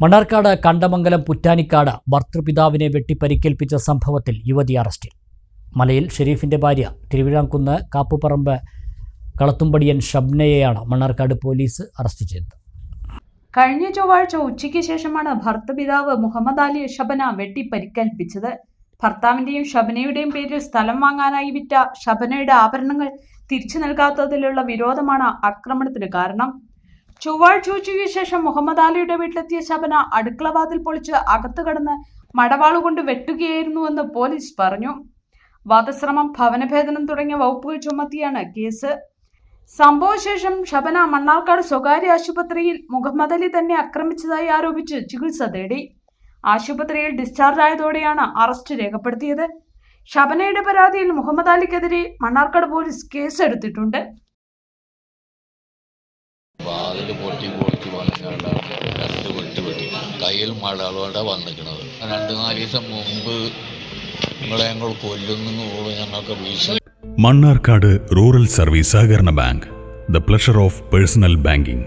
മണ്ണാർക്കാട് കണ്ടമംഗലം പുറ്റാനിക്കാട് ഭർത്തൃപിതാവിനെ വെട്ടിപ്പരിക്കേൽപ്പിച്ച സംഭവത്തിൽ യുവതി അറസ്റ്റിൽ. മലയിൽ ഷെരീഫിന്റെ ഭാര്യ തിരുവിഴാംകുന്ന് കാപ്പുപറമ്പ് കളത്തുംപടിയൻ ഷബ്നയെയാണ് മണ്ണാർക്കാട് പോലീസ് അറസ്റ്റ് ചെയ്തത്. കഴിഞ്ഞ ചൊവ്വാഴ്ച ഉച്ചയ്ക്ക് ശേഷമാണ് ഭർത്തപിതാവ് മുഹമ്മദ് അലി ഷബന വെട്ടിപ്പരിക്കേൽപ്പിച്ചത്. ഭർത്താവിന്റെയും ഷബനയുടെയും പേരിൽ സ്ഥലം വാങ്ങാനായി വിറ്റ ഷബനയുടെ ആഭരണങ്ങൾ തിരിച്ചു നൽകാത്തതിലുള്ള വിരോധമാണ് ആക്രമണത്തിന് കാരണം. ചൊവ്വാഴ്ച ഉച്ചയ്ക്ക് ശേഷം മുഹമ്മദ് അലിയുടെ വീട്ടിലെത്തിയ ശബന അടുക്കളവാതിൽ പൊളിച്ച് അകത്തു കടന്ന് മടവാളുകൊണ്ട് വെട്ടുകയായിരുന്നുവെന്ന് പോലീസ് പറഞ്ഞു. വധശ്രമം ഭവനഭേദനം തുടങ്ങിയ വകുപ്പുകൾ ചുമത്തിയാണ് കേസ്. സംഭവശേഷം ശബന മണ്ണാർക്കാട് സ്വകാര്യ ആശുപത്രിയിൽ മുഹമ്മദ് അലി തന്നെ ആക്രമിച്ചതായി ആരോപിച്ച് ചികിത്സ തേടി. ആശുപത്രിയിൽ ഡിസ്ചാർജ് ആയതോടെയാണ് അറസ്റ്റ് രേഖപ്പെടുത്തിയത്. ശബനയുടെ പരാതിയിൽ മുഹമ്മദ് അലിക്കെതിരെ മണ്ണാർക്കാട് പോലീസ് കേസെടുത്തിട്ടുണ്ട്. വാതിൽ പൊട്ടി പൊട്ടി വന്നിട്ടുണ്ട് രണ്ട് വെട്ടി വെട്ടി. കയ്യിൽ മടലോടെ വന്നിക്കണത്. രണ്ട് നാല് ദിവസം മുമ്പ് നിങ്ങളെ ഞങ്ങൾ കൊല്ലുന്നു ഞങ്ങൾക്ക് ഭീഷണി മണ്ണാർക്കാട് റൂറൽ സർവീസ് സഹകരണ bank. The pleasure of personal banking.